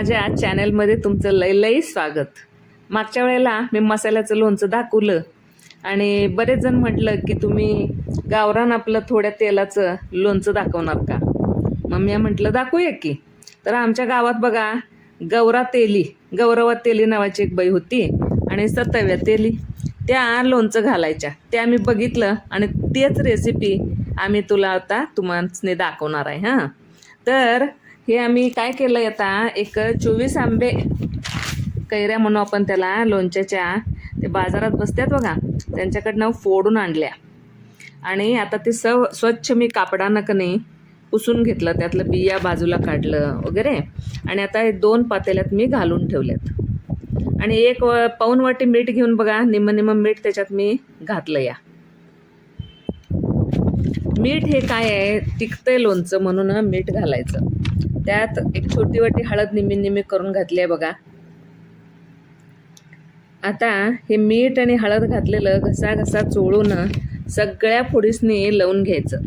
माझ्या चॅनलमध्ये तुमचं लय लय स्वागत. मागच्या वेळेला मी मसाल्याचं लोणचं दाखवलं आणि बरेच जण म्हटलं की तुम्ही गावरान आपलं थोड्या तेलाचं लोणचं दाखवणार का? मग मी म्हटलं दाखवूया की. तर आमच्या गावात बघा गौरा तेली गौरवा तेली नावाची एक बाई होती आणि सतव्या तेली. त्या लोणचं घालायच्या. ते आम्ही बघितलं आणि तेच रेसिपी आम्ही तुला आता तुम्हाने दाखवणार आहे हां. तर हे आम्ही काय केलं आता? एक चोवीस आंबे कैऱ्या म्हणू आपण त्याला लोणच्याच्या. ते बाजारात बसतात बघा. त्यांच्याकडनं फोडून आणल्या. आणि आता ते सव स्वच्छ मी कापडानं कने पुसून घेतलं. त्यातलं बिया बाजूला काढलं वगैरे. आणि आता हे दोन पातेल्यात मी घालून ठेवल्यात. आणि एक व- पाऊण वाटी मीठ घेऊन बघा. निम्म निम्म मीठ त्याच्यात मी घातलं या. मीठ हे काय आहे? टिकतंय लोणचं म्हणून मीठ घालायचं. त्यात एक छोटी वाटी हळद निम्मी निम्मी करून घातली आहे बघा. आता हे मीठ आणि हळद घातलेलं घसा घसा चोळून सगळ्या फोडीसनी लावून घ्यायचं.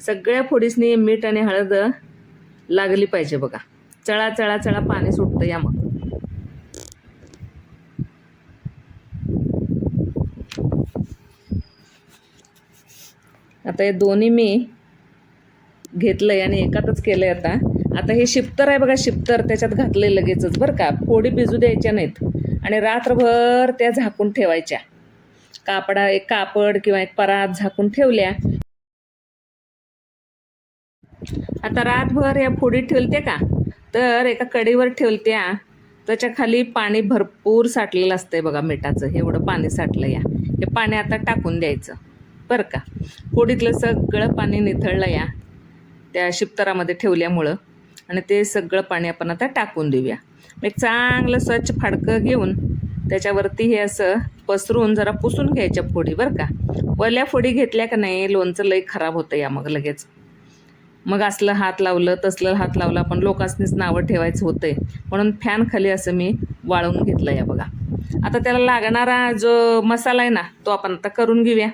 सगळ्या फोडीसनी मीठ आणि हळद लागली पाहिजे बघा. चळा चळा चळा पाणी सुटतं या मग आता हे दोन्ही मी घेतलंय आणि एकातच केलंय आता. आता हे शिप्तर आहे बघा शिप्तर त्याच्यात घातलंय लगेचच बरं का. फोडी भिजू द्यायच्या नाहीत. आणि रात्रभर त्या झाकून ठेवायच्या. कापडा एक कापड किंवा एक परात झाकून ठेवल्या. आता रातभर या फोडीत ठेवते का? तर एका कडीवर ठेवत्या त्याच्याखाली पाणी भरपूर साठलेलं असतंय बघा मिठाचं. एवढं पाणी साठलं या. हे पाणी आता टाकून द्यायचं. बरं का. फोडीतलं सगळं पाणी निथळलं या. त्या शिपतरामध्ये ठेवल्यामुळं. आणि ते सगळं पाणी आपण आता टाकून देऊया. एक चांगलं स्वच्छ फाडकं घेऊन त्याच्यावरती हे असं पसरून जरा पुसून घ्यायच्या फोडी बरं का. वल्या फोडी घेतल्या का नाही लोणचं लई खराब होतं या मग लगेच. मग असलं हात लावलं तसलं हात लावलं आपण लोकांनीच नावं ठेवायचं होतंय. म्हणून फॅन खाली असं मी वाळवून घेतलं या बघा. आता त्याला लागणारा जो मसाला आहे ना तो आपण आता करून घेऊया.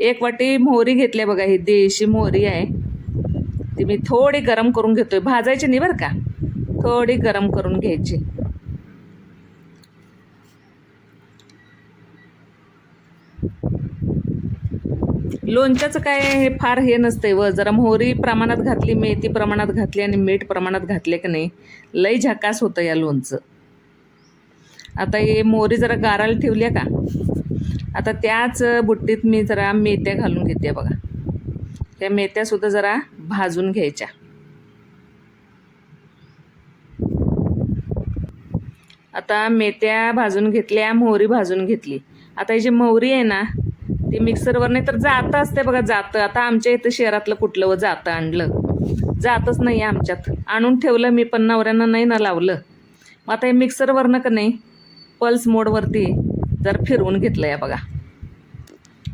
एक वाटी मोहरी घेतली बघा ही देशी मोहरी आहे. ती मी थोडी गरम करून घेतोय. भाजायची नाही बरं का? थोडी गरम करून घ्यायची. लोणच्याचं काय हे फार हे नसतंय व. जरा मोहरी प्रमाणात घातली मेथी प्रमाणात घातली आणि मीठ प्रमाणात घातले की नाही लई झकास होतं या लोणचं. आता हे मोहरी जरा गाराला ठेवल्या का? आता त्याच बुट्टीत मी जरा मेथ्या घालून घेते बघा. त्या मेथ्यासुद्धा जरा भाजून घ्यायच्या. आता मेथ्या भाजून घेतल्या मोहरी भाजून घेतली. आता ही जी मोहरी आहे ना ती मिक्सरवर नाही तर जातं असते बघा जातं. आता आमच्या इथं शहरातलं कुठलं व जातं आणलं. जातच नाही आमच्यात. आणून ठेवलं मी पण नवऱ्यांना नाही ना लावलं. मग आता हे मिक्सरवरनं का नाही पल्स मोडवरती जर फिरवून घेतलं या बघा.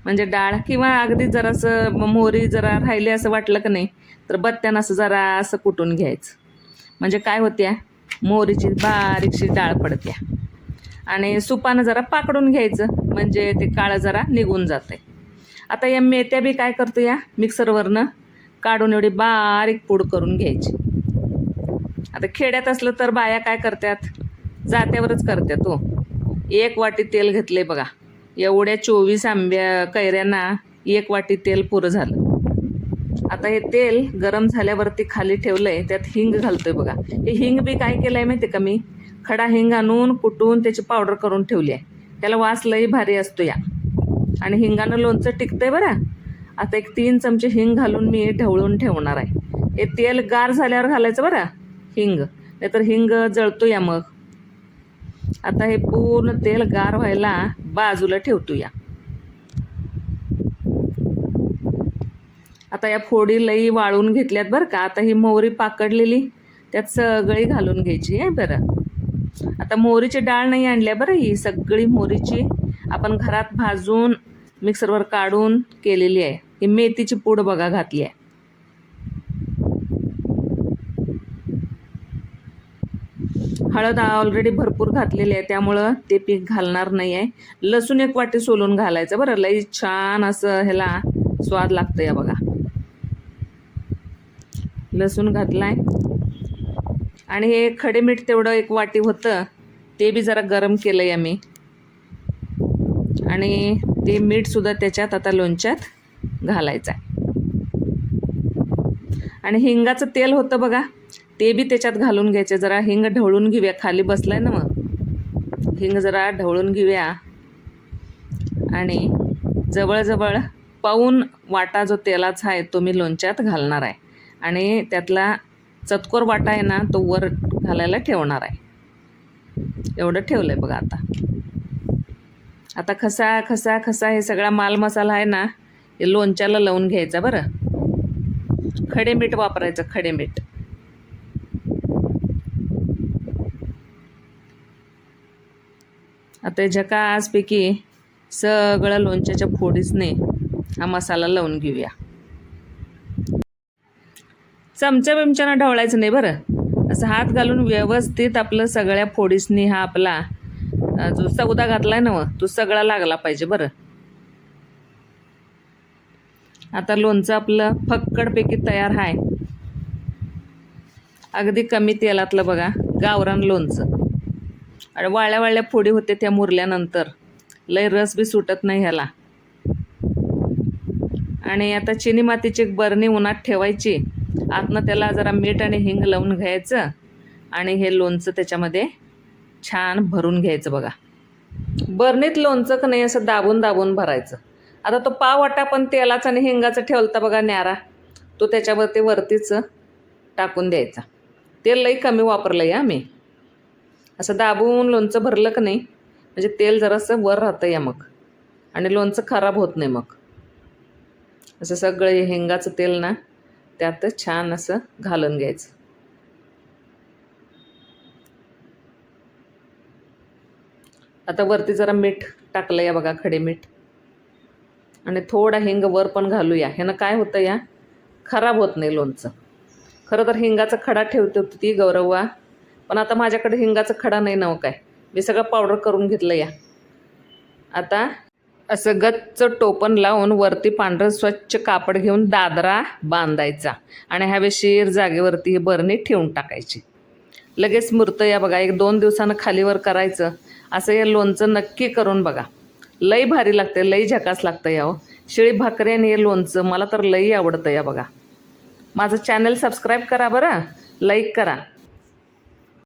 म्हणजे डाळ किंवा अगदी जरासं मोहरी जरा राहिली असं वाटलं का नाही तर बत्त्यानं असं जरा असं कुटून घ्यायचं. म्हणजे काय होत्या? मोहरीची बारीकशी डाळ पडत्या. आणि सुपानं जरा पाकडून घ्यायचं म्हणजे ते काळं जरा निघून जाते आता या मेथ्या बी काय करतो या मिक्सरवरनं काढून एवढी बारीक पूड करून घ्यायची. आता खेड्यात असलं तर बाया काय करतात जात्यावरच करतात तो हो. एक वाटी तेल घेतले बघा. एवढ्या चोवीस आंब्या कैऱ्यांना एक वाटी तेल पुरं झालं. आता हे तेल गरम झाल्यावरती खाली ठेवलंय त्यात हिंग घालतोय बघा. हे हिंग बी काय केलंय माहिती का मी? खडा हिंग आणून कुटून त्याची पावडर करून ठेवली आहे. त्याला वास लई भारी असतो या. आणि हिंगानं लोणचं टिकतंय बरं. आता एक तीन चमचे हिंग घालून मी ढवळून ठेवणार आहे. हे तेल गार झाल्यावर घालायचं बरं हिंग. नाहीतर हिंग जळतो या मग. आता हे पूर्ण तेल गार व्हायला बाजूला ठेवतो या आता या फोडी लई वाळून घेतल्यात बरं का. आता ही मोहरी पाकडलेली त्यात सगळी घालून घ्यायची आहे बरं. आता मोहरीची डाळ नाही आणल्या बरं ही सगळी मोहरीची आपण घरात भाजून मिक्सरवर काढून केलेली आहे. ही मेथीची पूड बघा घातली आहे. हळद ऑलरेडी भरपूर घातलेली आहे त्यामुळं ते पीक घालणार नाही आहे लसूण एक वाटी सोलून घालायचं बरं लई छान असं ह्याला स्वाद लागतं या बघा. लसूण घातलाय. आणि हे खडे मीठ तेवढं एक वाटी होतं ते बी जरा गरम केलं आहे आम्ही. आणि ते मीठसुद्धा त्याच्यात आता लोणच्यात घालायचं आहे आणि हिंगाचं तेल होतं बघा ते बी त्याच्यात घालून घ्यायचे. जरा हिंग ढवळून घेऊया. खाली बसलाय ना मग. हिंग जरा ढवळून घेऊया. आणि जवळजवळ पाऊन वाटा जो तेलाचा आहे तो मी लोणच्यात घालणार आहे. आणि त्यातला चतकोर वाटा आहे ना तो वर घालायला ठेवणार आहे. एवढं ठेवलं आहे बघा आता. आता खसा खसा खसा हे सगळा माल मसाला आहे ना हे लोणच्याला लावून घ्यायचा बरं. खडे मीठ वापरायचं खडे मीठ आता झकासपैकी सगळं लोणच्याच्या फोडीसने हा मसाला लावून घेऊया. चमच्या बिमच्यानं ढवळायचं नाही बरं. असं हात घालून व्यवस्थित आपलं सगळ्या फोडीसनी हा आपला जो सौदा घातलाय ना मग, तो सगळा लागला पाहिजे बरं. आता लोणचं आपलं फक्कडपैकी तयार आहे अगदी कमी तेलातलं बघा गावरान लोणचं. आणि वाळ्या वाळ्या फोडी होते त्या मुरल्यानंतर. लय रस बी सुटत नाही ह्याला. आणि आता चिनी मातीची एक बरणी उन्हात ठेवायची. आतनं त्याला जरा मीठ आणि हिंग लावून घ्यायचं. आणि हे लोणचं त्याच्यामध्ये छान भरून घ्यायचं बघा. बरणीत लोणचं का नाही असं दाबून दाबून भरायचं. आता तो पाव वाटा पण तेलाचा आणि हिंगाचा ठेवलता बघा न्यारा. तो त्याच्यावरती वरतीच टाकून द्यायचा. तेल लई कमी वापरलं आहे आम्ही असं दाबून लोणचं भरलं का नाही म्हणजे तेल जरासं वर राहतं या मग. आणि लोणचं खराब होत नाही मग. असं सगळं हे हिंगाचं तेल ना त्यात छान असं घालून घ्यायचं. आता वरती जरा मीठ टाकलं या बघा खडे मीठ. आणि थोडा हिंग वर पण घालूया. ह्यानं काय होतं या? खराब होत नाही लोणचं. खरं तर हिंगाचा खडा ठेवते होती ती गौरवा पण आता माझ्याकडे हिंगाचा खडा नाही नव काय. मी सगळं पावडर करून घेतलं या. आता असं गच्च टोपण लावून वरती पांढरं स्वच्छ कापड घेऊन दादरा बांधायचा. आणि हवेशीर जागेवरती ही बरणी ठेवून टाकायची. लगेच मूर्त या बघा एक दोन दिवसानं खालीवर करायचं. असं हे लोणचं नक्की करून बघा. लई भारी लागते लई झकास लागतं या हो. शिळी भाकरी आणि हे लोणचं मला तर लई आवडतं या बघा. माझं चॅनल सबस्क्राईब करा बरं. लाईक करा.